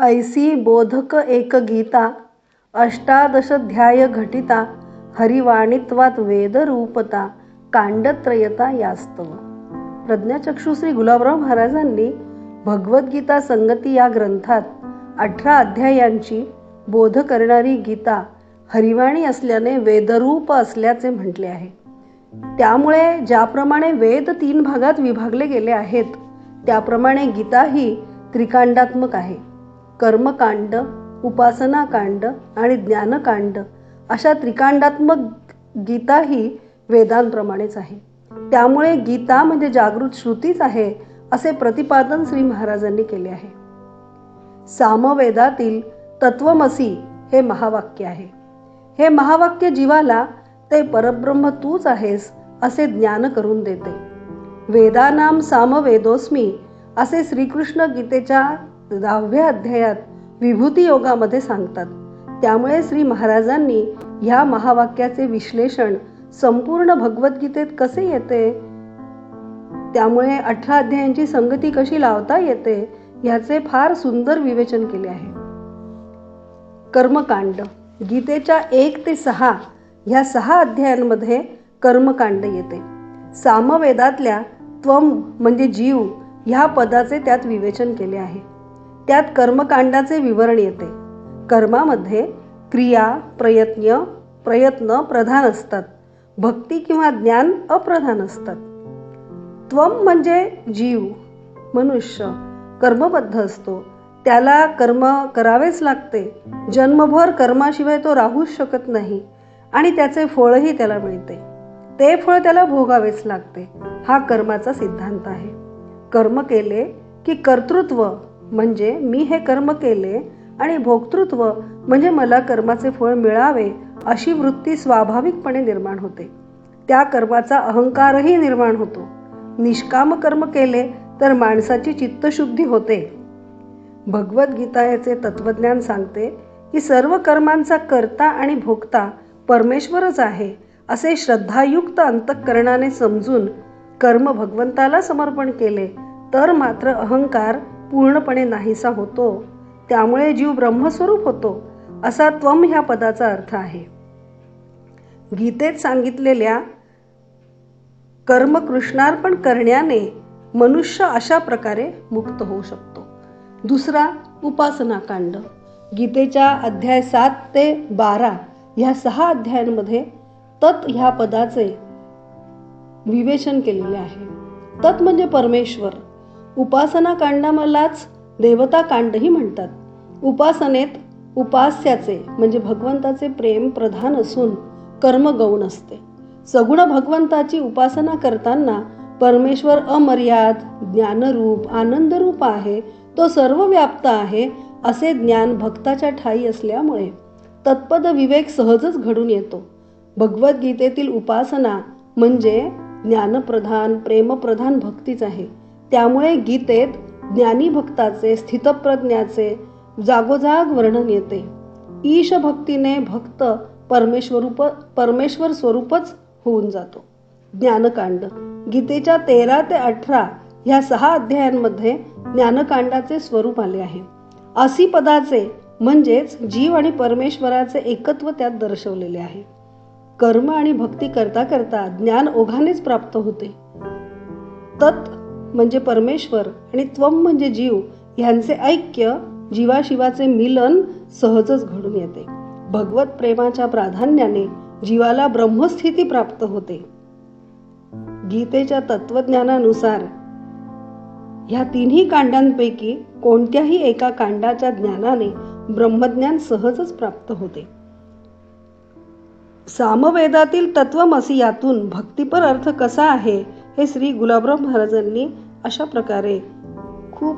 ऐसी बोधक एक गीता अष्टादशध्याय घटिता हरिवाणीत्वात वेदरूपता कांडत्रयता यास्तव. प्रज्ञाचक्षू श्री गुलाबराव महाराजांनी भगवद्गीता संगती या ग्रंथात अठरा अध्यायांची बोध करणारी गीता हरिवाणी असल्याने वेदरूप असल्याचे म्हटले आहे. त्यामुळे ज्याप्रमाणे वेद तीन भागात विभागले गेले आहेत त्याप्रमाणे गीता ही त्रिकांडात्मक आहे. कर्मकांड उपासनाकांड आणि ज्ञानकांड अशा त्रिकांडात्मक गीता ही वेदांप्रमाणेच आहे. त्यामुळे गीता म्हणजे जागृत श्रुतीच आहे असे प्रतिपादन श्री महाराजांनी केले आहे. सामवेदातील तत्वमसी हे महावाक्य आहे. हे महावाक्य जीवाला ते परब्रह्म तूच आहेस असे ज्ञान करून देते. वेदानाम सामवेदोस्मी असे श्रीकृष्ण गीतेच्या दहाव्या अध्यायात विभूती योगामध्ये सांगतात. त्यामुळे श्री महाराजांनी ह्या महावाक्याचे विश्लेषण संपूर्ण भगवद्गीतेत कसे येते? त्यामुळे अठरा अध्यायांची संगती कशी लावता येते याचे फार सुंदर विवेचन केले आहे. कर्मकांड. गीतेच्या एक ते सहा ह्या सहा अध्यायांमध्ये कर्मकांड येते. सामवेदातल्या त्वम म्हणजे जीव ह्या पदाचे त्यात विवेचन केले आहे. त्यात कर्मकांडाचे विवरण येते. कर्मामध्ये क्रिया प्रयत्न प्रयत्न प्रधान असतात. भक्ती किंवा ज्ञान अप्रधान असतात. त्वम म्हणजे जीव मनुष्य कर्मबद्ध असतो. त्याला कर्म करावेच लागते. जन्मभर कर्माशिवाय तो राहूच शकत नाही आणि त्याचे फळही त्याला मिळते. ते फळ त्याला भोगावेच लागते. हा कर्माचा सिद्धांत आहे. कर्म केले की कर्तृत्व म्हणजे मी हे कर्म केले आणि भोक्तृत्व म्हणजे मला कर्माचे फळ मिळावे अशी वृत्ती स्वाभाविकपणे निर्माण होते. त्या कर्माचा अहंकारही निर्माण होतो. निष्काम कर्म केले तर माणसाची चित्तशुद्धी होते. भगवद्गीता याचे तत्वज्ञान सांगते की सर्व कर्मांचा कर्ता आणि भोगता परमेश्वरच आहे असे श्रद्धायुक्त अंतःकरणाने समजून कर्म भगवंताला समर्पण केले तर मात्र अहंकार पूर्णपणे नाहीसा होतो त्यामुळे जीव ब्रह्मस्वरूप होतो असा त्वम ह्या पदाचा अर्थ आहे. गीतेत सांगितलेल्या कर्म कृष्णार्पण करण्याने मनुष्य अशा प्रकारे मुक्त होऊ शकतो. दुसरा उपासनाकांड. गीतेच्या अध्याय सात ते बारा ह्या सहा अध्यायांमध्ये तत् ह्या पदाचे विवेचन केलेले आहे. तत् म्हणजे परमेश्वर उपासना देवताकांडही देवता कांडही म्हणतात. उपासनेत उपास्याचे म्हणजे भगवंताचे प्रेम प्रधान असून कर्म गौण असते. सगुण भगवंताची उपासना करताना परमेश्वर अमर्याद ज्ञानरूप आनंदरूप आहे तो सर्व व्याप्त आहे असे ज्ञान भक्ताच्या ठाई असल्यामुळे. तत्पद विवेक सहजच घडून येतो. भगवद्गीतेतील उपासना म्हणजे ज्ञानप्रधान प्रेमप्रधान भक्तीच आहे. त्यामुळे गीतेत ज्ञानी भक्ताचे स्थितप्रज्ञाचे जागोजाग वर्णन येते. ईश भक्तीने भक्त परमेश्वरूप परमेश्वर स्वरूपच होऊन जातो. ज्ञानकांड. गीतेच्या तेरा ते अठरा ह्या सहा अध्यायांमध्ये ज्ञानकांडाचे स्वरूप आले आहे. असी पदाचे म्हणजेच जीव आणि परमेश्वराचे एकत्व त्यात दर्शवलेले आहे. कर्म आणि भक्ती करता करता ज्ञान ओघानेच प्राप्त होते. तत् म्हणजे परमेश्वर आणि त्वम म्हणजे जीव ह्यांचे ऐक्य जीवाशिवाचे मिलन सहजच घडून येते. भगवत प्रेमाच्या प्राधान्याने जीवाला ब्रह्मस्थिती प्राप्त होते. गीतेच्या तत्वज्ञानानुसार ह्या तिन्ही कांडांपैकी कोणत्याही एका कांडाच्या ज्ञानाने ब्रह्मज्ञान सहजच प्राप्त होते. सामवेदातील तत्वमसी यातून भक्तिपर अर्थ कसा आहे हे श्री गुलाबराव महाराजांनी अशा प्रकारे खूप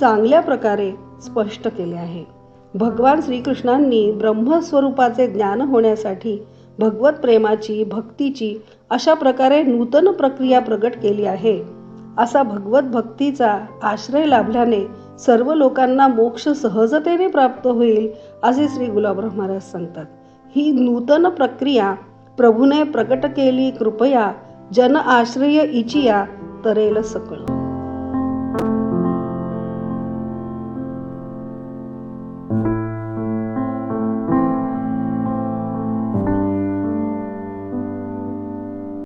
चांगल्या प्रकारे स्पष्ट केले आहे. भगवान श्रीकृष्णांनी ब्रह्मस्वरूपाचे ज्ञान होण्यासाठी भगवत प्रेमाची भक्तीची अशा प्रकारे नूतन प्रक्रिया प्रगट केली आहे. असा भगवत भक्तीचा आश्रय लाभल्याने सर्व लोकांना मोक्ष सहजतेने प्राप्त होईल असे श्री गुलाबराव महाराज सांगतात. ही नूतन प्रक्रिया प्रभूने प्रकट केली कृपया जन आश्रय इचिया तरेल सकळ.